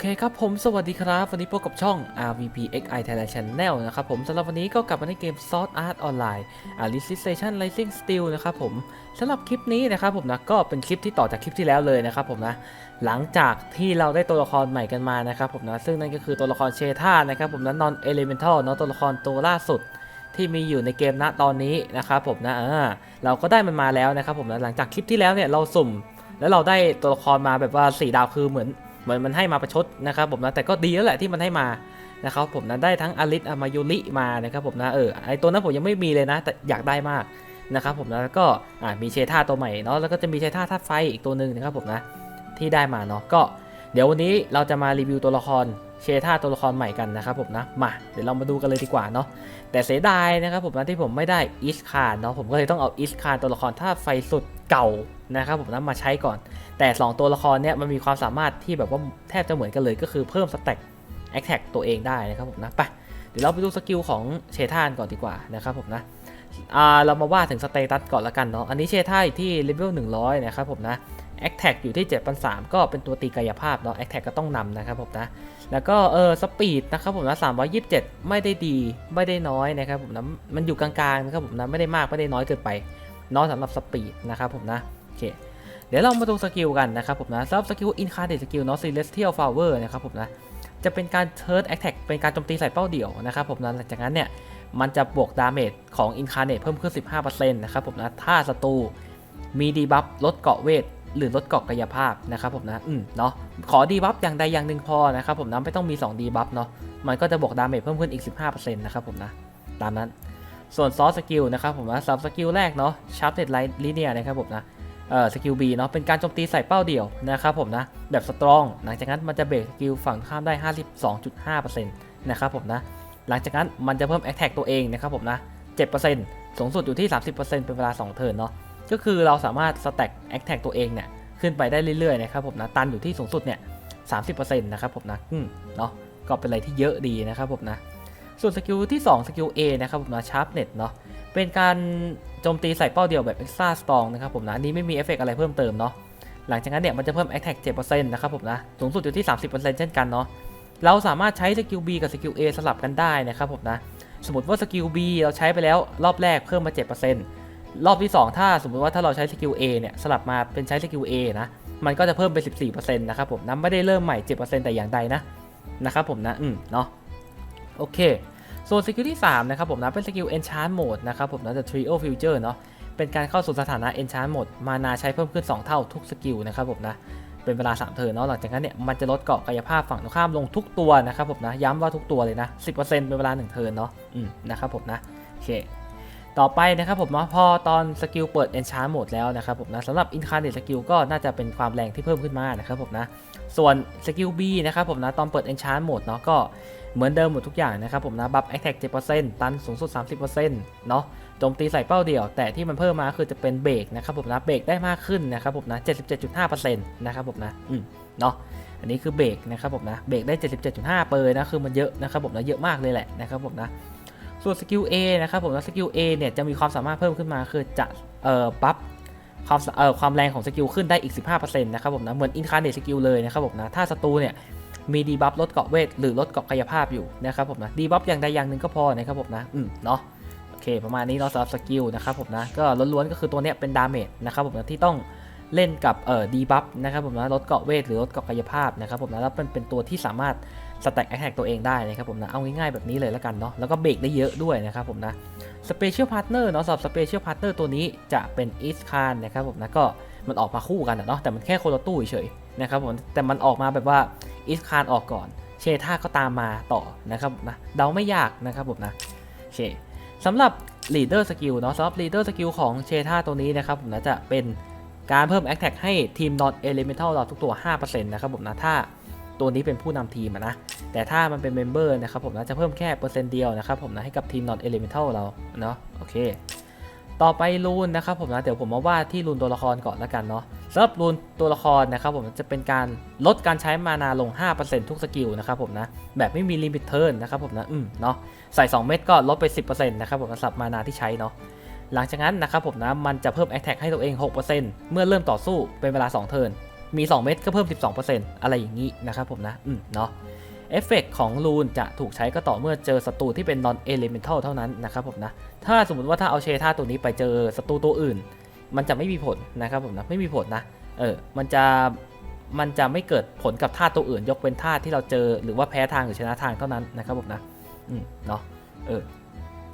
เคครับผมสวัสดีครับ วันนี้พบกับช่อง RVPXI Thailand Channel นะครับผมสำหรับวันนี้ก็กลับมาในเกม Sword Art Online Alicization Rising Steel นะครับผมสำหรับคลิปนี้นะครับผมนะก็เป็นคลิปที่ต่อจากคลิปที่แล้วเลยนะครับผมนะหลังจากที่เราได้ตัวละครใหม่กันมานะครับผมนะซึ่งนั่นก็คือตัวละครเชธานะครับผมนะ Non Elemental เนาะตัวละครตัวล่าสุดที่มีอยู่ในเกมณตอนนี้นะครับผมนะอ่าเราก็ได้มันมาแล้วนะครับผมนะหลังจากคลิปที่แล้วเนี่ยเราสุ่มแล้วเราได้ตัวละครมาแบบว่าสี่ดาวคือเหมือน เหมือนมันให้มาประชดนะครับผมนะแต่ก็ดีแล้วแหละที่มันให้มานะครับผมนะได้ทั้งอลิสอามายุริมานะครับผมนะเออไอตัวนั้นผมยังไม่มีเลยนะ แต่อยากได้มากนะครับผมนะแล้วก็อ่ามีเชท่าตัวใหม่เนาะแล้วก็จะมีเชท่าธาตุไฟอีกตัวหนึ่งนะครับผมนะที่ได้มาเนาะก็เดี๋ยววันนี้เราจะมารีวิวตัวละครเชท่าตัวละครใหม่กันนะครับผมนะมาเดี๋ยวเรามาดูกันเลยดีกว่าเนาะแต่เสียดายนะครับผมนะที่ผมไม่ได้อิสคานเนาะผมก็เลยต้องเอาอิสคานตัวละครท่าตุไฟสุด เก่านะครับผมนะมาใช้ก่อน แต่ 2 ตัวละครเนี่ยมันมีความสามารถที่แบบว่าแทบจะเหมือนกันเลยก็คือเพิ่มสแต็กแอคแท็กตัวเองได้นะครับผมนะไปเดี๋ยวเราไปดูสกิลของเชทานก่อนดีกว่านะครับผมนะเรามาว่าถึงสเตตัสก่อนละกันเนาะอันนี้เชทานที่เลเวล100 นะครับผมนะแอคแท็กอยู่ที่7,300ก็เป็นตัวตีกายภาพเนาะแอคแท็กก็ต้องนำนะครับผมนะ แล้วก็เออสปีดนะครับผมนะ327ไม่ได้ดีไม่ได้น้อยนะครับผมนะมันอยู่กลางๆนะครับผมนะไม่ได้มากไม่ได้น้อยเกินไป น้อยสำหรับสปีดนะครับผมนะโอเคเดี๋ยวเรามาดูสกิลกันนะครับผมนะสำหรับสกิลอินคาร์เดตสกิลเนาะ celestial flower นะครับผมนะจะเป็นการ third attack เป็นการโจมตีใส่เป้าเดี่ยวนะครับผมนะหลังจากนั้นเนี่ยมันจะบวกดาเมจของอินคาร์เดตเพิ่มขึ้น 15%นะครับผมนะถ้าศัตรูมีดีบัฟลดเกาะเวทหรือลดเกาะกายภาพนะครับผมนะอืมเนาะขอดีบัฟอย่างใดอย่างหนึ่งพอนะครับผมนะไม่ต้องมี2ดีบัฟเนาะมันก็จะบวกดาเมจเพิ่มขึ้นอีก 15%นะครับผมนะตามนั้น ส่วนซอสสกิลนะครับผมนะสำหรับสกิลแรกเนาะชาร์ปเน็ตไลท์ลิเนียนะครับผมนะเอ่อสกิล B เนาะเป็นการโจมตีใส่เป้าเดี่ยวนะครับผมนะแบบสตรอง หลังจากนั้นมันจะเบรกสกิลฝั่งข้ามได้ 52.5%นะครับผมนะหลังจากนั้นมันจะเพิ่มแอ t แท็กตัวเองนะครับผมนะ7%สูงสุดอยู่ที่ 30%เป็นเวลา 2 เทิร์นเนาะก็คือเราสามารถสแต็กแอ t แท็กตัวเองเนี่ยขึ้นไปได้เรื่อยๆนะครับผมนะตันอยู่ที่สูงสุดเนี่ย30%นะครับผมนะอืมเนาะก็เป็นอะไรที่เยอะดีนะครับผมนะ ส่วนสกิลที่ 2 สกิล A นะครับผมนะชาร์ปเน็ตเนาะเป็นการโจมตีใส่เป้าเดียวแบบ extra strong นะครับผมนะอันนี้ไม่มีเอฟเฟกอะไรเพิ่มเติมเนาะหลังจากนั้นเนี่ยมันจะเพิ่ม attack 7%นะครับผมนะสูงสุดอยู่ที่30%เช่นกันเนาะเราสามารถใช้สกิล B กับสกิล A สลับกันได้นะครับผมนะสมมติว่าสกิล B เราใช้ไปแล้วรอบแรกเพิ่มมา7%รอบที่ 2 ถ้าสมมติว่าถ้าเราใช้สกิล A เนี่ยสลับมาเป็นใช้สกิล A นะมันก็จะเพิ่มเป็น 14%นะครับผมนะไม่ได้เริ่มใหม่ 7%แต่อย่างใดนะนะครับผมนะอืมเนาะ โอเคส่วนสกิลที่3นะครับผมนะเป็นสกิล Enchant Mode นะครับผมนะจะ Trio Future เนาะเป็นการเข้าสู่สถานะ Enchant Mode มานาใช้เพิ่มขึ้น 2 เท่าทุกสกิลนะครับผมนะเป็นเวลา 3 เทิร์นเนาะหลังจากนั้นเนี่ยมันจะลดเกาะกายภาพฝั่งตรงข้ามลงทุกตัวนะครับผมนะย้ำว่าทุกตัวเลยนะ 10%เป็นเวลา 1 เทิร์นเนาะอืมนะครับผมนะโอเค ต่อไปนะครับผมนะพอตอนสกิลเปิด Enchant Mode แล้วนะครับผมนะสำหรับ Incarnate Skill ก็น่าจะเป็นความแรงที่เพิ่มขึ้นมานะครับผมนะ ส่วนสกิล B นะครับผมนะตอนเปิด Enchant Mode เนาะก็เหมือนเดิมหมดทุกอย่างนะครับผมนะบัฟแอคแท็ก7%ตันสูงสุด 30%เนาะโจมตีใส่เป้าเดียว แต่ที่มันเพิ่มมาคือจะเป็นเบรกนะครับผมนะเบรกได้มากขึ้นนะครับผมนะ77.5%นะครับผมนะอืมเนาะอันนี้คือเบรกนะครับผมนะเบรกได้ 77.5เปอร์นะคือมันเยอะนะครับผมนะเยอะมากเลยแหละนะครับผมนะ ส่วนสกิล A นะครับผมนะสกิล A เนี่ยจะมีความสามารถเพิ่มขึ้นมาคือจะเอ่อบัฟความเอ่อความแรงของสกิลขึ้นได้อีก 15%นะครับผมนะเหมือนอินคาร์เนตสกิลเลยนะครับผมนะถ้าศัตรูเนี่ยมีดีบัฟลดเกาะเวทหรือลดเกาะกายภาพอยู่นะครับผมนะดีบัฟอย่างใดอย่างหนึ่งก็พอนะครับผมนะอืมเนาะโอเค ประมาณนี้เราสำหรับสกิลนะครับผมนะก็ล้วนๆก็คือตัวเนี้ยเป็นดาเมจนะครับผมนะที่ต้องเล่นกับเอ่อดีบัฟนะครับผมนะลดเกาะเวทหรือลดเกาะกายภาพนะครับผมนะแล้วเป็นเป็นตัวที่สามารถ สแต็กแอคแท็กตัวเองได้นะครับผมนะ เอาง่ายๆแบบนี้เลยแล้วกันเนาะ แล้วก็เบรกได้เยอะด้วยนะครับผมนะสเปเชียลพาร์ทเนอร์เนาะสำหรับสเปเชียลพาร์ทเนอร์ตัวนี้จะเป็นอีสคานนะครับผมนะก็มันออกมาคู่กันเนาะแต่มันแค่คนละตู้เฉยนะครับผมแต่มันออกมาแบบว่าอีสคานออกก่อน เชท่าก็ตามมาต่อนะครับนะเดาไม่ยากนะครับผมนะโอเคสำหรับ leader skill เนาะสำหรับ leader skill ของเชท่าตัวนี้นะครับผมนะจะเป็นการเพิ่ม attack ให้ทีม non elemental เราทุกตัว 5%นะครับผมนะถ้า ตัวนี้เป็นผู้นำทีมอะนะ แต่ถ้ามันเป็น member นะครับผมนะจะเพิ่มแค่เปอร์เซ็นต์เดียวนะครับผมนะให้กับทีม non elemental เราเนาะโอเค ต่อไปรูนนะครับผมนะเดี๋ยวผมมาวาดที่รูนตัวละครก่อนแล้วกันเนาะสำหรับรูนตัวละครนะครับผมจะเป็นการลดการใช้มานาลง 5%ทุกสกิลนะครับผมนะแบบไม่มีลิมิตเทิร์นนะครับผมนะอืมเนาะใส่ 2 เม็ดก็ลดไป 10%นะครับผมสำหรับมานาที่ใช้เนาะหลังจากนั้นนะครับผมนะมันจะเพิ่ม Attack ให้ตัวเอง 6%เมื่อเริ่มต่อสู้เป็นเวลา 2 เทิร์น มี 2 เม็ดก็เพิ่ม 12%อะไรอย่างนี้นะครับผมนะ อืมเนาะเอฟเฟกของรูนจะถูกใช้ก็ต่อเมื่อเจอศัตรูที่เป็น non elemental เท่านั้นนะครับผมนะ ถ้าสมมติว่าถ้าเอาเชท่าตัวนี้ไปเจอศัตรูตัวอื่น มันจะไม่มีผลนะครับผมนะ ไม่มีผลนะ เออ มันจะ มันจะไม่เกิดผลกับท่าตัวอื่น ยกเว้นท่าที่เราเจอหรือว่าแพ้ทางหรือชนะทางเท่านั้นนะครับผมนะ อืมเนาะ เออ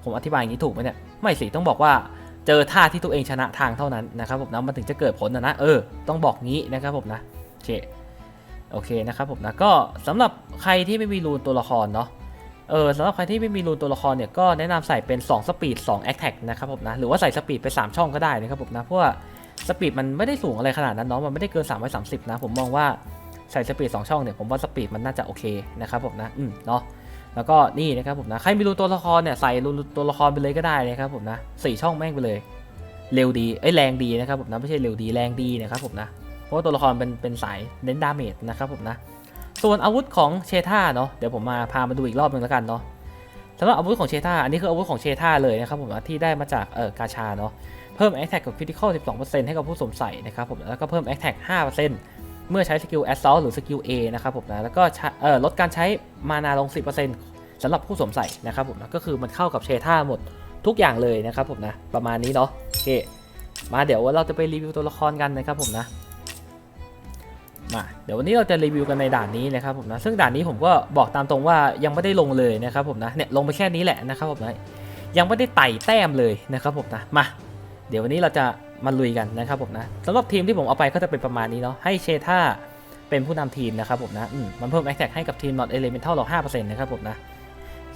ผมอธิบายอย่างนี้ถูกไหมเนี่ย ไม่สิ ต้องบอกว่า เจอท่าที่ตัวเองชนะทางเท่านั้นนะครับผมนะมันถึงจะเกิดผลนะนะเออต้องบอกงี้นะครับผมนะโอเคโอเคนะครับผมนะก็สำหรับใครที่ไม่มีรูนตัวละครเนาะเออสำหรับใครที่ไม่มีรูนตัวละครเนี่ยก็แนะนำใส่เป็น 2 สปีด2 a t t a c นะครับผมนะหรือว่าใส่สปีดไป 3 ช่องก็ได้นะครับผมนะเพราะว่าสปีดมันไม่ได้สูงอะไรขนาดนั้นเนาะมันไม่ได้เกิน330นะผมมองว่าใส่สปีด2ช่องเนี่ยผมว่าสปีดมันน่าจะโอเคนะครับผมนะอืมเนาะ แล้วก็นี่นะครับผมนะใครไมีรูนตัวละครเนี่ยใส่รูนตัวละครไปเลยก็ได้นะครับผมนะสี่ช่องแม่งไปเลย เร็วดีเอ้ยแรงดีนะครับผมนะไม่ใช่เร็วดีแรงดีนะครับผมนะเพราะว่าตัวละครเป็นเป็นสายเน้นดาเมจนะครับผมนะส่วนอาวุธของเชท่าเนาะเดี๋ยวผมมาพามาดูอีกรอบหนึงแล้วกันเนาะสำหรับอาวุธของเชท่าอันนี้คืออาวุธของเชท่าเลยนะครับผมนะที่ได้มาจากเอ่อกาชาเนาะเพิ่ม Attack กับ Critical 12%ให้กับผู้สวมใส่นะครับผมแล้วก็เพิ่ม Attack 5% เมื่อใช้สกิล Assault หรือสกิล A นะครับผมนะแล้วก็ลดการใช้มานาลง 10%สำหรับผู้สวมใส่นะครับผมนะก็คือมันเข้ากับเชท่าหมดทุกอย่างเลยนะครับผมนะประมาณนี้เนาะโอเคมาเดี๋ยวเราจะไปรีวิวตัวละครกันนะครับผมนะมาเดี๋ยววันนี้เราจะรีวิวกันในด่านนี้นะครับผมนะซึ่งด่านนี้ผมก็บอกตามตรงว่ายังไม่ได้ลงเลยนะครับผมนะเนี่ยลงไปแค่นี้แหละนะครับผมนะยังไม่ได้ไต่แต้มเลยนะครับผมนะมาเดี๋ยววันนี้เราจะ มาลุยกันนะครับผมนะสำหรับทีมที่ผมเอาไปก็จะเป็นประมาณนี้เนาะให้เชท่าเป็นผู้นำทีมนะครับผมนะมมันเพิ่มแอคแท็กให้กับทีม not elemental เรา5%นต์นะครับผมนะ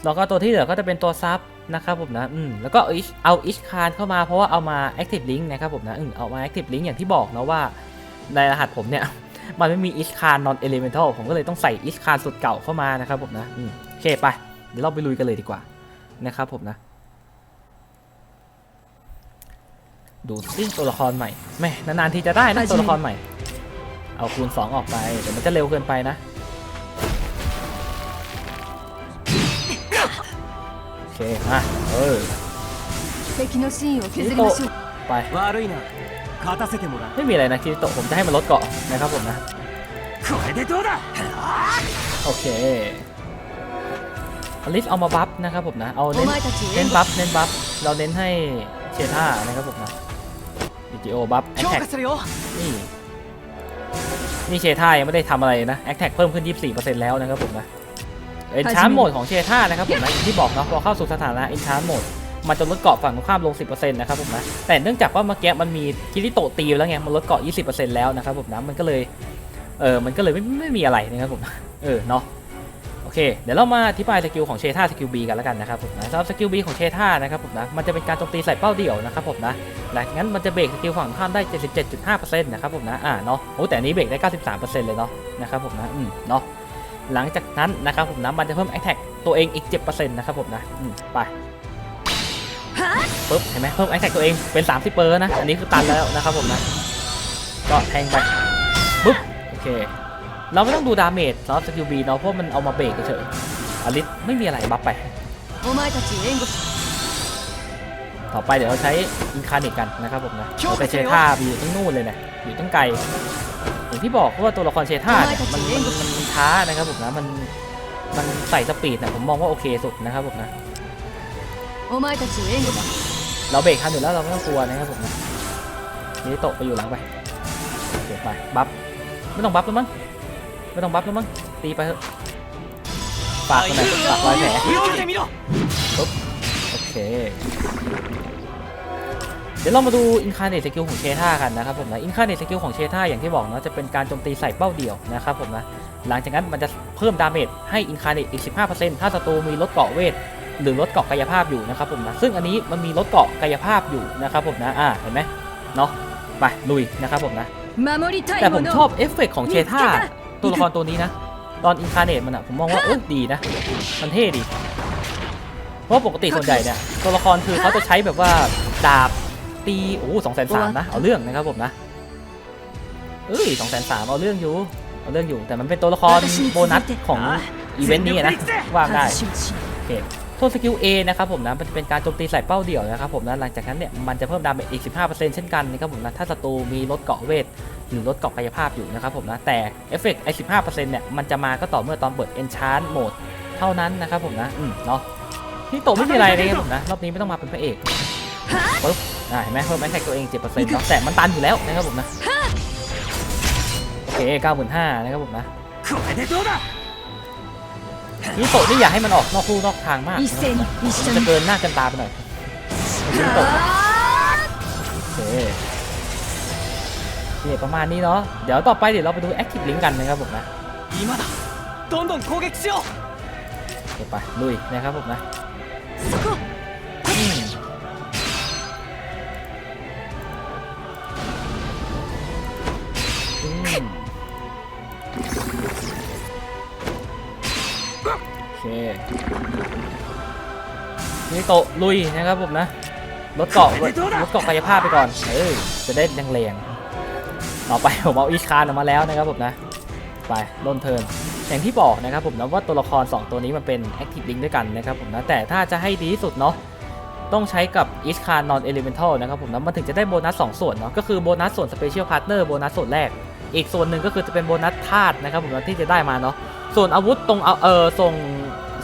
แล้วก็ตัวที่เหลือก็จะเป็นตัวซับนะครับผมนะอืมแล้วก็เอา Ish- เอาอิชคานเข้ามาเพราะว่าเอามา active link นะครับผมนะอืมเอามา active link อย่างที่บอกเนาะว่าในรหัสผมเนี่ยมันไม่มีอิสคานนอนเอเลเมนทัลผมก็เลยต้องใส่อิสคานสุดเก่าเข้ามานะครับผมนะอืมโอเคไปเดี๋ยวเราไปลุยกันเลยดีกว่านะครับผมนะ ดูซิตัวละครใหม่แม่นานๆทีจะได้นะตัวละครใหม่ เอาคูณ 2 ออกไปเดี๋ยวมันจะเร็วเกินไปนะโอเคมาเออไปไม่มีอะไรนะคิริโตะผมจะให้มันลดเกาะนะครับผมนะโอเคอลิฟเอามาบัฟนะครับผมนะ เอาเน้นเน้นบัฟเน้นบัฟ เราเน้นให้เชด้านะครับผมนะ จิโอบัฟแอคแท็กนี่นี่เชท่ายังไม่ได้ทำอะไรนะแอคแท็กเพิ่มขึ้น 24%แล้วนะครับผมนะเอ็นชาร์โหมดของเชท่านะครับผมนะที่บอกเนาะพอเข้าสู่สถานะเอ็นชาร์โหมดมันจะลดเกาะฝั่งตรงข้ามลง 10%นะครับผมนะแต่เนื่องจากว่าเมื่อกี้มันมีคิริโตตีแล้วไงมันลดเกาะ 20%แล้วนะครับผมนะมันก็เลยเออมันก็เลยไม่ไม่มีอะไรนะครับผมเออเนาะ เค เดี๋ยวเรามาอธิบายสกิลของเชท่าสกิล B กันแล้วกันนะครับผมนะสำหรับสกิล B ของเชท่านะครับผมนะมันจะเป็นการโจมตีใส่เป้าเดี่ยวนะครับผมนะหลังนั้นมันจะเบรกสกิลฝั่งข้ามได้ 77.5%นะครับผมนะอ่าเนาะโอ้แต่นี้เบรกได้ 93%เลยเนาะนะครับผมนะอืมเนาะหลังจากนั้นนะครับผมนะมันจะเพิ่ม attack ตัวเองอีก7%นะครับผมนะอืมไปปึ๊บเห็นไหมเพิ่ม attack ตัวเองเป็น 30เปอร์นะอันนี้คือตันแล้วนะครับผมนะก็แทงไปปึ๊บโอเค เราไม่ต้องดูดาเมจสำหรับสกิลบีเนาะเพราะมันเอามาเบรกเฉยอลิสไม่มีอะไรบัฟไป ต่อไปเดี๋ยวเราใช้อินคาเนตกันนะครับผมนะไปเชท่าอยู่ทั้งนู่นเลยนะอยู่ทั้งไกลอย่างที่บอกว่าตัวละครเชท่าเนี่ยมันมันท้านะครับผมนะมันมันใส่สปีดนะผมมองว่าโอเคสุดนะครับผมนะเราเบรกทันอยู่แล้วเราไม่ต้องกลัวนะครับผมนะนี่โตไปอยู่หลังไปเดี๋ยวไปบัฟไม่ต้องบัฟแล้วมั้ง ไม่ต้องบัฟแล้วมั้งตีไปเถอะปากกันหน่ากรอยแผลปุ๊บโอเค เดี๋ยวเรามาดูอินคาเนตสกิลของเชท่ากันนะครับผมนะอินคาเนตสกิลของเชท่าอย่างที่บอกเนาะจะเป็นการโจมตีใส่เป้าเดี่ยวนะครับผมนะหลังจากนั้นมันจะเพิ่มดาเมจให้อินคาเนตอีก 15%ถ้าศัตรูมีลดเกาะเวทหรือลดเกาะกายภาพอยู่นะครับผมนะซึ่งอันนี้มันมีลดเกาะกายภาพอยู่นะครับผมนะอ่าเห็นไหมเนาะไปลุยนะครับผมนะแต่ผมชอบเอฟเฟกของเชท่า ตัวละครตัวนี้นะ ตอนอินคาร์เนตมันอะผมมองว่าเออดีนะ มันเท่ดี เพราะปกติส่วนใหญ่เนี่ยตัวละครคือเขาจะใช้แบบว่าดาบตีโอ้สองแสนสามนะ เอาเรื่องนะครับผมนะเอ้ยสองแสนสามเอาเรื่องอยู่ เอาเรื่องอยู่ แต่มันเป็นตัวละครโบนัสของอีเวนต์นี้นะ ว่าได้โอเคโทษสกิล A นะครับผมนะ มันจะเป็นการโจมตีใส่เป้าเดี่ยวนะครับผมนะ หลังจากนั้นเนี่ย มันจะเพิ่มดาเมจอีก 15%เช่นกันนะครับผมนะ ถ้าศัตรูมีลดเกาะเวท หรือลดเกาะกายภาพอยู่นะครับผมนะแต่เอฟเฟกต์ไอ้สิบห้าเปอร์เซ็นต์เนี่ยมันจะมาก็ต่อเมื่อตอนเปิดเอนชาร์ดโหมดเท่านั้นนะครับผมนะอืมเนาะพี่โตไม่มีอะไรเลยผมนะรอบนี้ไม่ต้องมาเป็นพระเอกปุ๊บเห็นไหมเพิ่มแอคแท็กตัวเองเจ็ดเปอร์เซ็นาะแต่มันตันอยู่แล้วนะครับผมนะโอเคเก้าหมื่นห้านะครับผมนะพี่โตนี่อยากให้มันออกนอกคู่นอกทางมากจะเกินหน้ากันตาไปหน่อยนี่โตโอเค ประมาณนี้เนาะเดี๋ยวต่อไปเดี๋ยวเราไปดูแอคทีฟลิงกันนะครับผมนะเดี๋ไปลุยนะครับผมนะโอเคนี่โตลุยนะครับผมนะลดเกาะลดเกาะกายภาพไปก่อน เออจะได้แรง ต่อไปผมเอาอีชคานออกมาแล้วนะครับผมนะ ไปโดนเทิร์นอย่างที่บอกนะครับผมนะว่าตัวละคร 2 ตัวนี้มันเป็น Active Link ด้วยกันนะครับผมนะแต่ถ้าจะให้ดีที่สุดเนาะต้องใช้กับอิชคาน Non Elemental นะครับผมนะมันถึงจะได้โบนัส 2 ส่วนเนาะก็คือโบนัสส่วน Special Partner โบนัสส่วนแรก อีกส่วนหนึ่งก็คือจะเป็นโบนัสธาตุนะครับผมนะที่จะได้มาเนาะส่วนอาวุธตรงเอาเออส่ง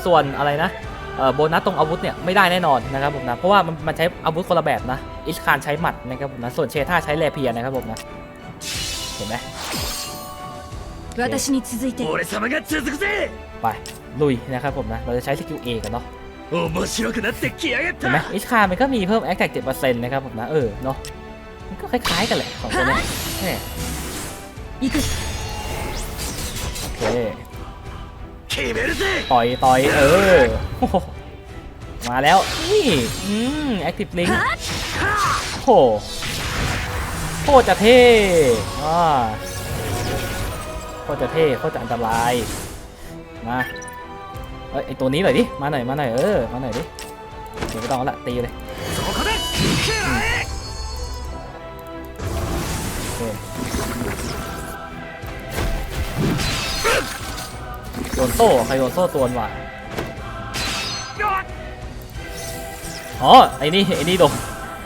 ส่วนอะไรนะเออโบนัสตรงอาวุธเนี่ยไม่ได้แน่นอนนะครับผมนะเพราะว่ามันใช้อาวุธคนละแบบนะอิชคานใช้หมัดนะครับผมนะส่วนเชท่าใช้แลเพียนะครับผมนะ ห็นไหม 私に続いて俺様が続くぜ ไปลุยนะครับผมนะ เราจะใช้สกิล A กันเนาะ 面白くなってきやがっ เห็นไหม た อิชคามันก็มีเพิ่ม Attack 7%นะครับผมนะ เออ เนาะมันก็คล้ายๆกันแหละสองตัวเนี้แหม 行く โอเค 決めるぜ ต่อยต่อยเออโอ้โหมาแล้ว นี่อืม Active Link โอ้โห โคตรจะเท่อ่าโคตรจะเท่โคตรจะอันตราย มาเอ้ยไอตัวนี้หน่อยดิ มาหน่อยมาหน่อยเออ มาหน่อยดิเดี๋ยวไม่ต้องละตีเลยโดนโซ่ใครโดนโซ่ตัวน่ะอ๋อไอ้นี่ไอ้นี่โดน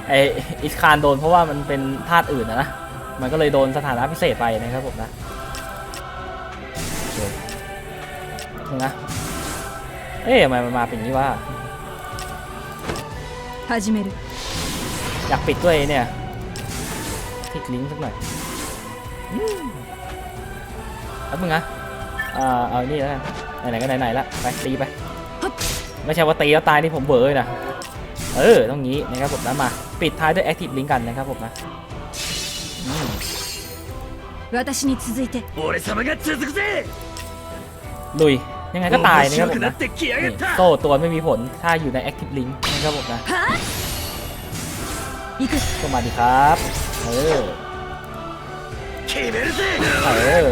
ไอ้ อิสคานโดนเพราะว่ามันเป็นธาตุอื่นนะ มันก็เลยโดนสถานะพิเศษไปนะครับผมนะนะเอ๊ะทำไมมันมาเป็นนี้วะอยากปิดด้วยเนี่ยคลิกลิงก์สักหน่อยแล้วมึงนะเอ่านี่แล้วไหนๆก็ไหนๆละไปตีไป ไม่ใช่ว่าตีแล้วตายนี่ผมเบื่อเลยนะ เออ ต้องงี้นะครับผมนะมา ปิดท้ายด้วย Active Link กันนะครับผมนะอืม 私に続いて俺様が続くぜ ลุย ยังไงก็ตายนะค 面 รับ 白 ผ く ม な นะ ってきやが นี่ った โซ่ตัวไม่มีผล ถ้าอยู่ใน Active Link นะครับผมนะ はあ行く ก็มาดีครับ เออ 決めるぜ เออ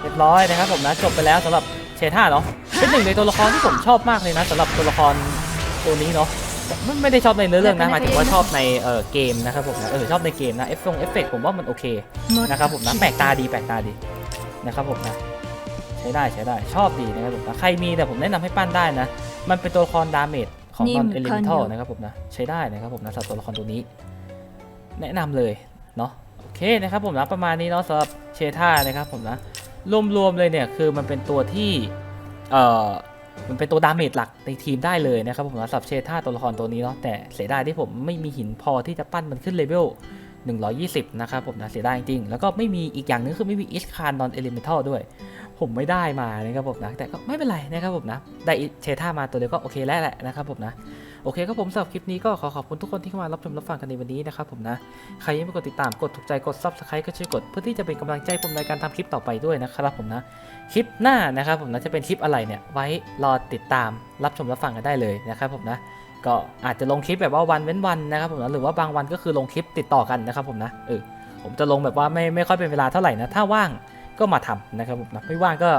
เรียบร้อยนะครับผมนะจบไปแล้วสำหรับเชท่าเนาะเป็นหนึ่งในตัวละครที่ผมชอบมากเลยนะสำหรับตัวละครตัวนี้เนาะ มันไม่ได้ชอบในเนื้อเรื่องนะหมายถึงว่าชอบในเออเกมนะครับผมนะเออชอบในเกมนะเอฟงเอฟเฟกผมว่ามันโอเคนะครับผมนะแปลกตาดีแปลกตาดีนะครับผมนะใช้ได้ใช้ได้ชอบดีนะครับผมนะใครมีแต่ผมแนะนำให้ปั้นได้นะ มันเป็นตัวละครดาเมจของตอนเอลิมนทัลนะครับผมนะใช้ได้นะครับผมนะสำหรับตัวละครตัวนี้ แนะนำเลยเนาะโอเคนะครับผมนะประมาณนี้เนาะสำหรับเชท่านะครับผมนะรวมๆเลยเนี่ยคือมันเป็นตัวที่เอ่อ มันเป็นตัวดาเมจหลักในทีมได้เลยนะครับผมนะสำหรับเชท่าตัวละครตัวนี้เนาะแต่เสียดายที่ผมไม่มีหินพอที่จะปั้นมันขึ้นเลเวล120 นะครับผมนะเสียดายจริงๆแล้วก็ไม่มีอีกอย่างนึงคือไม่มีอิชคานนอนเอลิเมนทัลด้วย ผมไม่ได้มานะครับผมนะแต่ก็ไม่เป็นไรนะครับผมนะ ได้เชท่ามาตัวเดียวก็โอเคแล้วแหละนะครับผมนะ โอเคครับผมสำหรับคลิปนี้ก็ขอขอบคุณทุกคนที่เข้ามารับชมรับฟังกันในวันนี้นะครับผมนะใครยังไม่กดติดตามกดถูกใจกด subscribe ก็ช่วยกด เพื่อที่จะเป็นกำลังใจผมในการทำคลิปต่อไปด้วยนะครับผมนะคลิปหน้านะครับผมนะจะเป็นคลิปอะไรเนี่ยไว้รอติดตามรับชมรับฟังกันได้เลยนะครับผมนะก็อาจจะลงคลิปแบบว่าวันเว้นวันนะครับผมนะหรือว่าบางวันก็คือลงคลิปติดต่อกันนะครับผมนะเออผมจะลงแบบว่าไม่ไม่ค่อยเป็นเวลาเท่าไหร่นะถ้าว่างก็มาทำนะครับผมนะไม่ว่างก็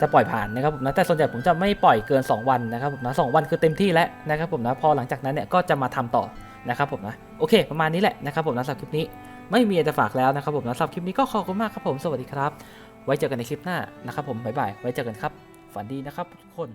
จะปล่อยผ่านนะครับผมนะแต่ส่วนใหญ่ผมจะไม่ปล่อยเกิน 2 วันนะครับผมนะสองวันคือเต็มที่แล้วนะครับผมนะพอหลังจากนั้นเนี่ยก็จะมาทำต่อนะครับผมนะโอเค ประมาณนี้แหละนะครับผมนะสำหรับคลิปนี้ไม่มีอะไรจะฝากแล้วนะครับผมนะสำหรับคลิปนี้ก็ขอบคุณมากครับผมสวัสดีครับ ไว้เจอกันในคลิปหน้านะครับผมบ๊ายบายไว้เจอกันครับฝันดีนะครับทุกคน